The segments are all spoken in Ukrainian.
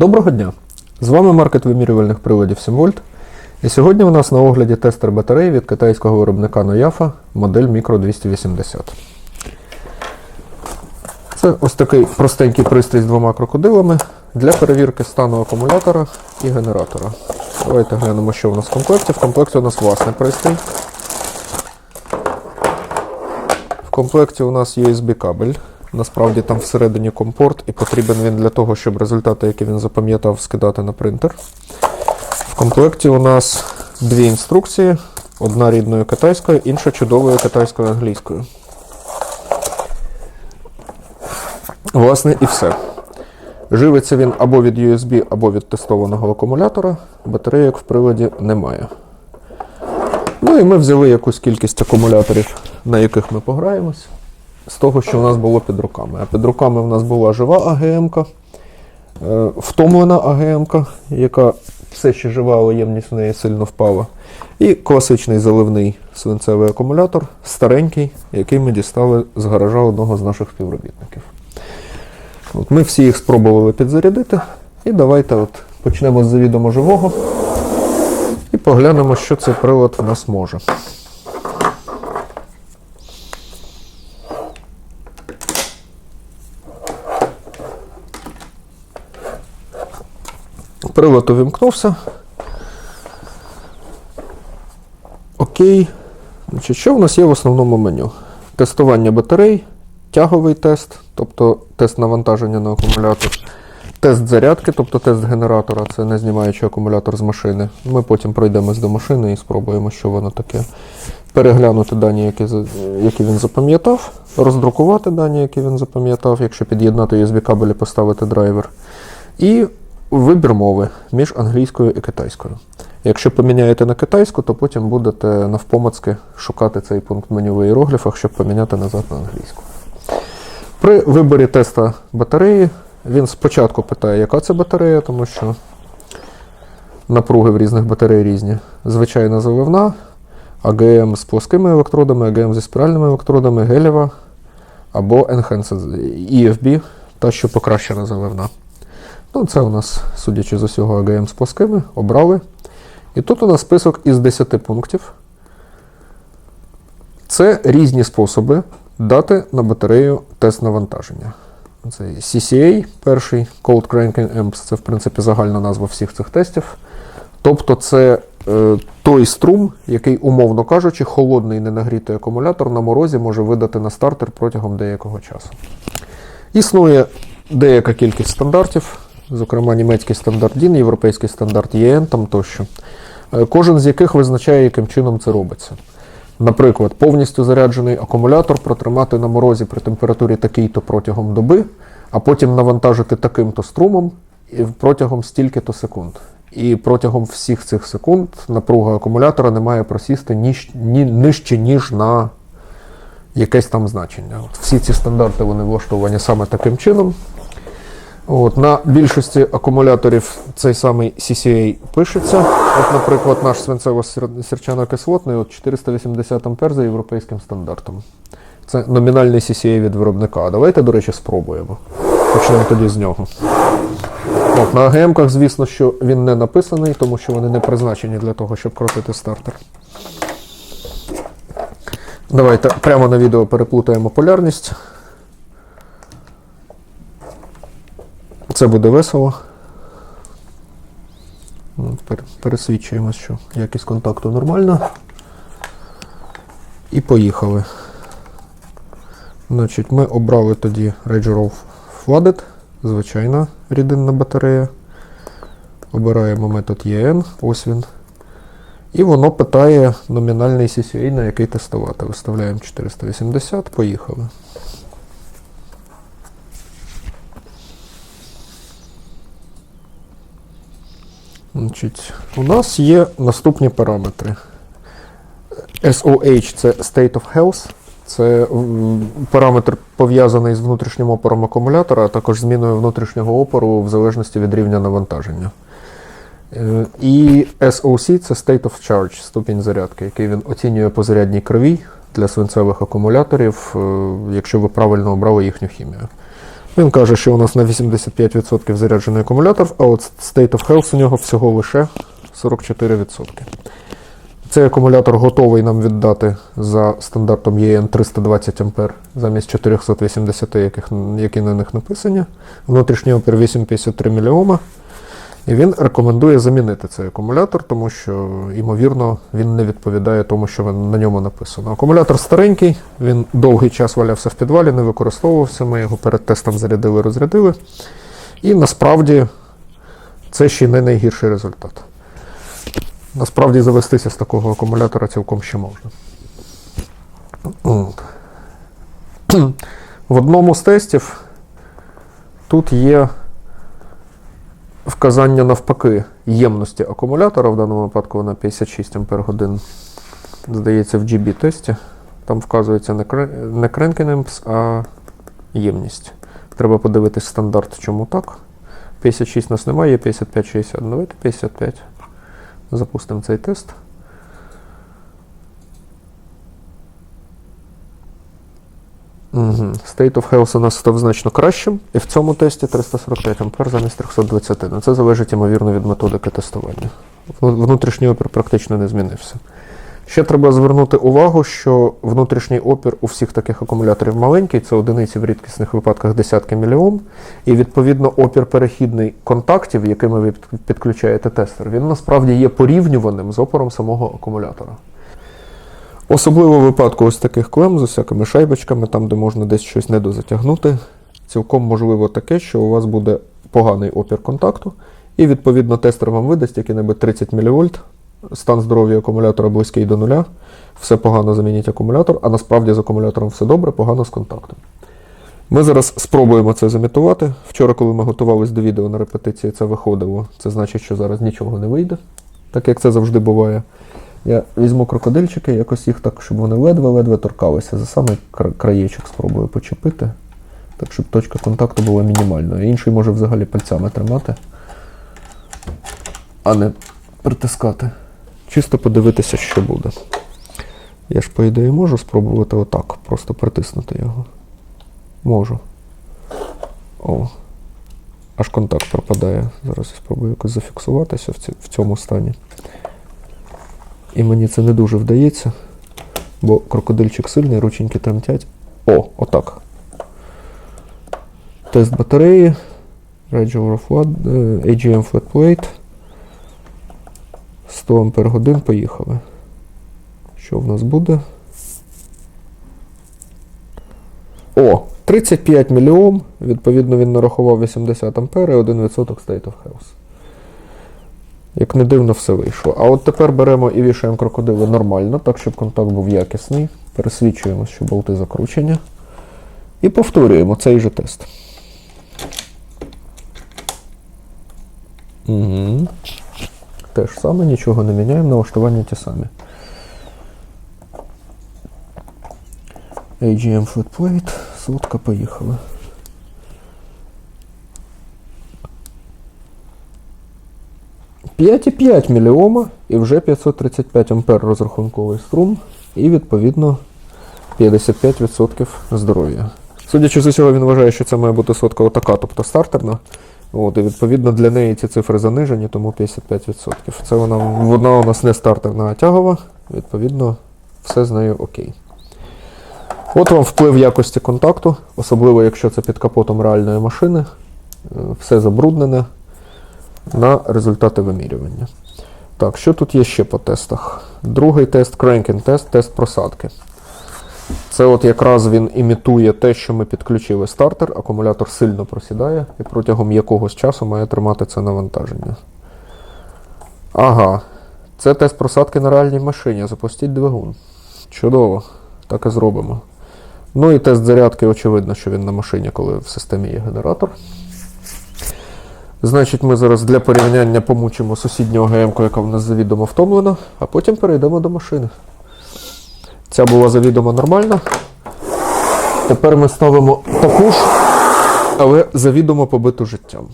Доброго дня! З вами маркет вимірювальних приладів 7 вольт. І сьогодні у нас на огляді тестер батареї від китайського виробника Noyafa модель Micro 280. Це ось такий простенький пристрій з двома крокодилами для перевірки стану акумулятора і генератора. Давайте глянемо, що у нас в комплекті. В комплекті у нас власний пристрій. В комплекті у нас USB кабель. Насправді там всередині компорт і потрібен він для того, щоб результати, які він запам'ятав, скидати на принтер. В комплекті у нас дві інструкції: одна рідною китайською, інша чудовою китайською англійською. Власне, і все. Живиться він або від USB, або від тестованого акумулятора. Батарейок в приладі немає. Ну і ми взяли якусь кількість акумуляторів, на яких ми пограємось, з того, що у нас було під руками. А під руками в нас була жива АГМ, втомлена АГМ, яка все ще жива, але ємність в неї сильно впала. І класичний заливний свинцевий акумулятор, старенький, який ми дістали з гаража одного з наших співробітників. От Ми всі їх спробували підзарядити. І давайте от почнемо з завідомо живого і поглянемо, що цей прилад в нас може. Прилад увімкнувся. Окей. Значить, Що в нас є в основному меню? Тестування батарей, тяговий тест, тобто тест навантаження на акумулятор, тест зарядки, тобто тест генератора, це не знімаючи акумулятор з машини. Ми потім пройдемось до машини і спробуємо, що воно таке. Переглянути дані, які, які він запам'ятав, роздрукувати дані, які він запам'ятав, якщо під'єднати USB кабель і поставити драйвер. І вибір мови між англійською і китайською. Якщо поміняєте на китайську, то потім будете навпомацки шукати цей пункт меню в іерогліфах, щоб поміняти назад на англійську. При виборі теста батареї він спочатку питає, яка це батарея, тому що напруги в різних батарей різні. Звичайна заливна, АГМ з плоскими електродами, АГМ зі спіральними електродами, гелєва або Enhanced EFB, та що покращена заливна. Ну, це у нас, судячи з усього, АГМ з плоскими, обрали. І тут у нас список із 10 пунктів. Це різні способи дати на батарею тест навантаження. Це CCA, перший Cold Cranking Amps, це в принципі загальна назва всіх цих тестів. Тобто це той струм, який, умовно кажучи, холодний ненагрітий акумулятор на морозі може видати на стартер протягом деякого часу. Існує деяка кількість стандартів, зокрема німецький стандарт DIN, європейський стандарт ЄН там тощо. Е, Кожен з яких визначає, яким чином це робиться. Наприклад, повністю заряджений акумулятор протримати на морозі при температурі такій-то протягом доби, а потім навантажити таким-то струмом протягом стільки-то секунд. І протягом всіх цих секунд напруга акумулятора не має просісти ні, ні нижче, ніж на якесь там значення. От всі ці стандарти вони влаштовані саме таким чином. От, на більшості акумуляторів цей самий CCA пишеться. От, наприклад, наш свинцево-сірчано-кислотний от 480 А за європейським стандартом. Це номінальний CCA від виробника. Давайте, до речі, спробуємо. Почнемо тоді з нього. От, на АГМ-ках, звісно, що він не написаний, тому що вони не призначені для того, щоб крутити стартер. Давайте прямо на відео переплутаємо полярність. Це буде весело. Ну, Пересвідчуємо, що якість контакту нормальна. І поїхали. Значить, ми обрали тоді Rage Roll Flooded, звичайна рідинна батарея. Обираємо метод EN, ось він. І воно питає номінальний CCA, на який тестувати. Виставляємо 480, поїхали. Значить, у нас є наступні параметри. SOH це State of Health. Це параметр пов'язаний з внутрішнім опором акумулятора, а також зміною внутрішнього опору в залежності від рівня навантаження. Е, І SOC це State of Charge, ступінь зарядки, який він оцінює по зарядній крові для свинцевих акумуляторів, е, якщо ви правильно обрали їхню хімію. Він каже, що у нас на 85% заряджений акумулятор, а от State of Health у нього всього лише 44%. Цей акумулятор готовий нам віддати за стандартом EN 320 А замість 480, яких, які на них написані. Внутрішній опір 853 мА. І він рекомендує замінити цей акумулятор, тому що, ймовірно, він не відповідає тому, що на ньому написано. Акумулятор старенький, він довгий час валявся в підвалі, не використовувався. Ми його перед тестом зарядили, розрядили. І насправді це ще й не найгірший результат. Насправді завестися з такого акумулятора цілком ще можна. В одному з тестів тут є вказання навпаки ємності акумулятора, в даному випадку вона 56 Ах, здається, в GB-тесті. Там вказується не кре- не Cranking Amps, а ємність. Треба подивитись стандарт, чому так. 56 у нас немає, є 55-60. Давайте 55. Запустимо цей тест. Угу. State of Health у нас став значно кращим, і в цьому тесті 345 ампер замість 320. Ну, це залежить, ймовірно, від методики тестування. Внутрішній опір практично не змінився. Ще треба звернути увагу, що внутрішній опір у всіх таких акумуляторів маленький, це одиниці в рідкісних випадках десятки міліом. І відповідно опір перехідний контактів, якими ви підключаєте тестер, він насправді є порівнюваним з опором самого акумулятора. Особливо в випадку ось таких клем з усякими шайбочками, там, де можна десь щось недозатягнути, цілком можливо таке, що у вас буде поганий опір контакту, і відповідно тестер вам видасть який-небудь 30 мВ, стан здоров'я акумулятора близький до нуля, все погано замініть акумулятор, а насправді з акумулятором все добре, погано з контактом. Ми зараз спробуємо це замітувати. Вчора, коли ми готувалися до відео на репетиції, це виходило. Це значить, що зараз нічого не вийде, так як це завжди буває. Я візьму крокодильчики, якось їх так, щоб вони ледве-ледве торкалися. За самий краєчок спробую почепити, так щоб точка контакту була мінімальною. Інший може взагалі пальцями тримати, а не притискати. Чисто подивитися, що буде. Я ж, по ідеї, можу спробувати отак, просто притиснути його. Можу. О. Аж контакт пропадає. Зараз я спробую якось зафіксуватися в, цьому стані. І мені це не дуже вдається, бо крокодильчик сильний, рученьки тремтять. О, отак. Тест батареї. Flat, е, AGM Flat Plate. 100 Ампер годин, поїхали. Що в нас буде? О, 35 мільйом. Відповідно, він нарахував 80 ампер і 1% State of Health. Як не дивно, все вийшло. А от тепер беремо і вішаємо крокодили нормально, так, щоб контакт був якісний. Пересвідчуємо, що болти закручені. І повторюємо цей же тест. Угу. Те ж саме, нічого не міняємо, налаштування ті самі. AGM Flatplate, сотка, поїхали. П'ять і 5 міліома і вже 535 ампер розрахунковий струм, і відповідно 55% здоров'я. Судячи з усього, він вважає, що це має бути сотка отака, тобто стартерна. От, і відповідно для неї ці цифри занижені, тому 55%. Це вона, вона у нас не стартерна, а тягова. Відповідно, все з нею окей. От вам вплив якості контакту, особливо якщо це під капотом реальної машини. Е, Все забруднене на результати вимірювання. Так, що тут є ще по тестах? Другий тест cranking тест, тест просадки. Це от якраз він імітує те, що ми підключили стартер, акумулятор сильно просідає і протягом якогось часу має тримати це навантаження. Ага. Це тест просадки на реальній машині. Запустіть двигун. Чудово. Так і зробимо. Ну і тест зарядки, очевидно, що він на машині, коли в системі є генератор. Значить, ми зараз для порівняння помучимо сусідню ОГМ, яка в нас завідомо втомлена, а потім перейдемо до машини. Ця була завідомо нормальна. Тепер ми ставимо таку ж, але завідомо побиту життям.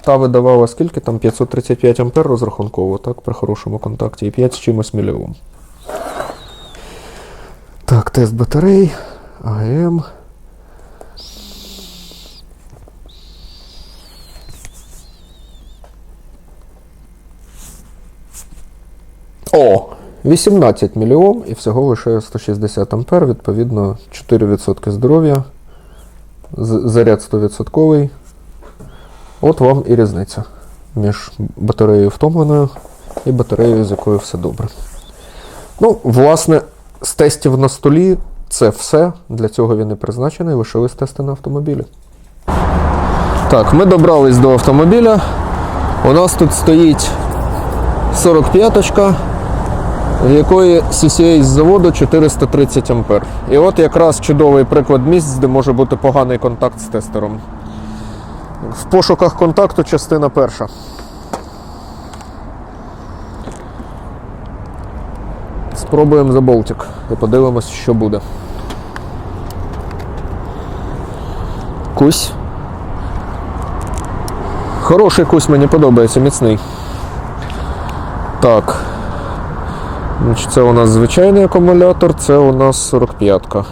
Та видавала скільки там? 535 ампер розрахунково, так, при хорошому контакті, і 5 з чимось мільйом. Так, тест батарей, АГМ. О! 18 мільйон і всього лише 160 ампер, відповідно 4% здоров'я. Заряд 100%. От вам і різниця між батареєю втомленою і батареєю, з якою все добре. Ну, власне, з тестів на столі це все. Для цього він і призначений. Лишились тести на автомобілі. Так, ми добрались до автомобіля. У нас тут стоїть 45-ка, в якої CCA з заводу 430 А. І от якраз чудовий приклад місць, де може бути поганий контакт з тестером. В пошуках контакту частина перша. Спробуємо за болтик і подивимось, що буде. Кусь. Хороший кусь мені подобається, міцний. Так. Значить, Це у нас звичайний акумулятор, це у нас 45-ка.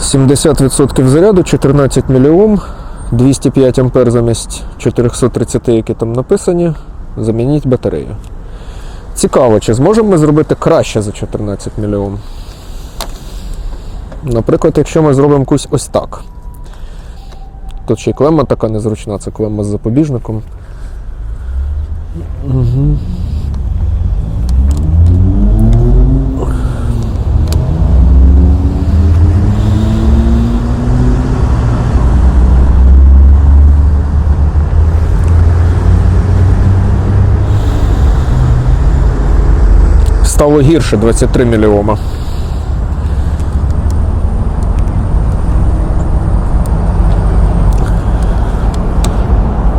«70% заряду, 14 мА, 205 А замість 430, які там написані. Замініть батарею. Цікаво, чи зможемо ми зробити краще за 14 мільйон? Наприклад, якщо ми зробимо якусь ось так. Тут ще й клемма така незручна, це клемма з запобіжником. Угу. Стало гірше 23 мільйома.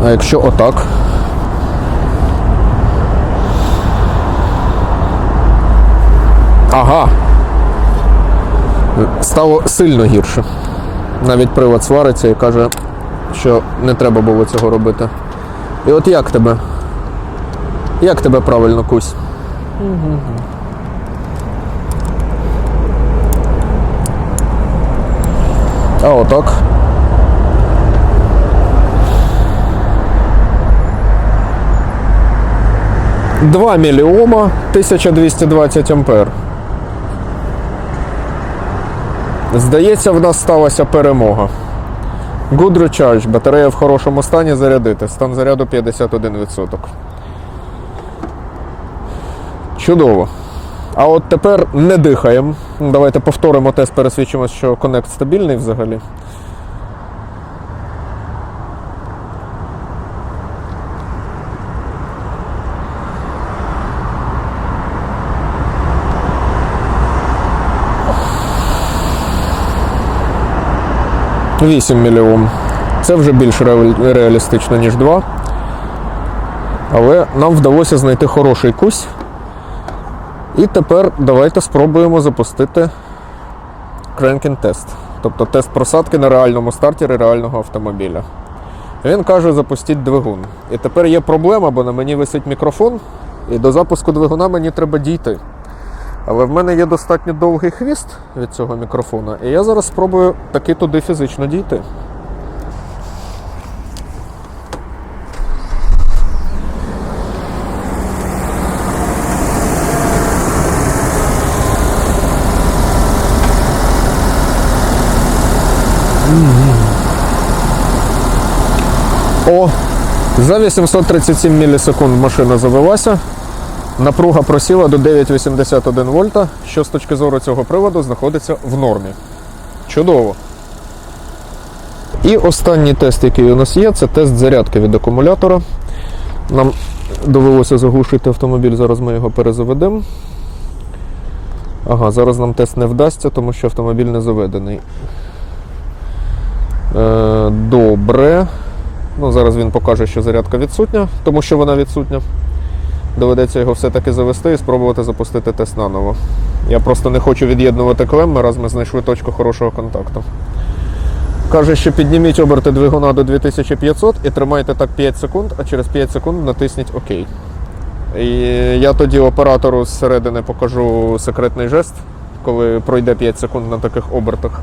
А якщо отак. Ага. Стало сильно гірше. Навіть привод свариться і каже, що не треба було цього робити. І от як тебе? Як тебе правильно кусь? А отак. Два міліома 1220 ампер. Здається, в нас сталася перемога. Good Recharge. Батарея в хорошому стані зарядити. Стан заряду 51%. Чудово. А от тепер не дихаємо. Давайте повторимо тест, пересвідчимося, що коннект стабільний взагалі. Вісім мільйон. Це вже більш реалістично, ніж 2. Але нам вдалося знайти хороший кусь. І тепер давайте спробуємо запустити кренкін тест. Тобто тест просадки на реальному стартері реального автомобіля. Він каже, запустіть двигун. І тепер є проблема, бо на мені висить мікрофон, і до запуску двигуна мені треба дійти. Але в мене є достатньо довгий хвіст від цього мікрофона, і я зараз спробую таки туди фізично дійти. О, за 837 мілісекунд машина завелася. Напруга просіла до 9,81 вольта, що з точки зору цього приводу знаходиться в нормі. Чудово. І останній тест, який у нас є, це тест зарядки від акумулятора. Нам довелося заглушити автомобіль, зараз ми його перезаведемо. Ага, зараз нам тест не вдасться, тому що автомобіль не заведений. Е, добре. Ну, зараз він покаже, що зарядка відсутня, тому що вона відсутня. Доведеться його все-таки завести і спробувати запустити тест наново. Я просто не хочу від'єднувати клемми, раз ми знайшли точку хорошого контакту. Каже, що підніміть оберти двигуна до 2500 і тримайте так 5 секунд, а через 5 секунд натисніть ОК. І я тоді оператору зсередини покажу секретний жест, коли пройде 5 секунд на таких обертах.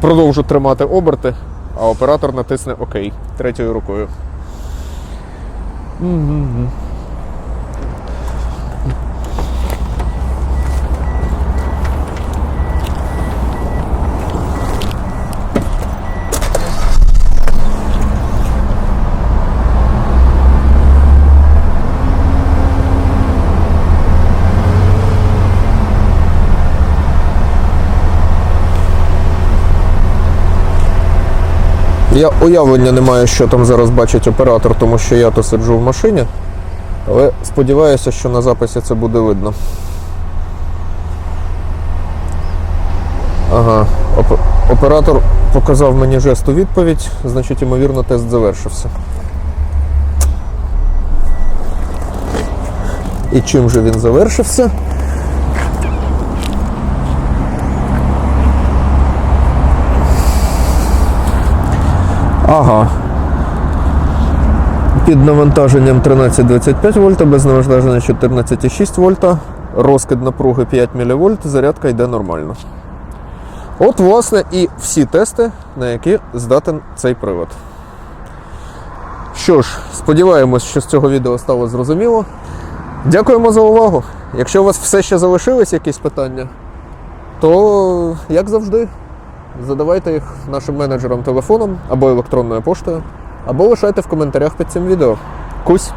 Продовжу тримати оберти, а оператор натисне ОК третьою рукою. Я уявлення не маю, що там зараз бачить оператор, тому що я то сиджу в машині. Але сподіваюся, що на записі це буде видно. Ага, оп- оператор показав мені жест у відповідь, значить, ймовірно, тест завершився. І чим же він завершився? Ага. Під навантаженням 13,25 вольта, без навантаження 14,6 вольта, розкид напруги 5 мВ, зарядка йде нормально. От, власне, і всі тести, на які здатен цей привод. Що ж, сподіваємось, що з цього відео стало зрозуміло. Дякуємо за увагу. Якщо у вас все ще залишились якісь питання, то, як завжди, задавайте їх нашим менеджерам телефоном або електронною поштою, або лишайте в коментарях під цим відео. Кусь!